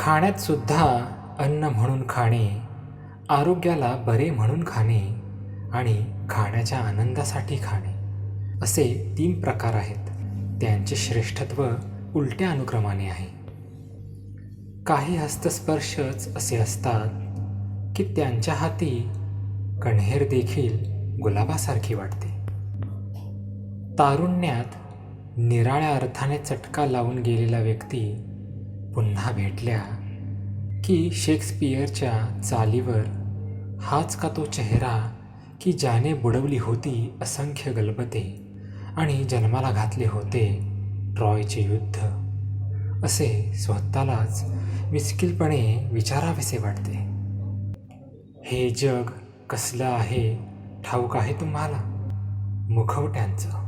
खाण्यात सुद्धा अन्न म्हणून खाणे आरोग्याला बरे म्हणून खाणे आणि खाण्याच्या आनंदासाठी खाणे असे तीन प्रकार आहेत. त्यांचे श्रेष्ठत्व उलट्या अनुक्रमाने आहे. काही हस्तस्पर्शच असे असतात की त्यांच्या हाती कण्हेर देखील गुलाबासारखी वाटते. तारुण्यात निराळ्या अर्थाने चटका लावून गेलेला व्यक्ती पुन्हा भेटल्या की शेक्सपियरच्या चालीवर हाच का तो चेहरा की ज्याने बुडवली होती असंख्य गलबते आणि जन्माला घातले होते ट्रॉयचे युद्ध. असे स्वतःलाच मिस्किलपणे विचारावेसे वाटते. हे जग कसलं आहे? ठाऊक आहे तुम्हाला? मुखवट्यांचं.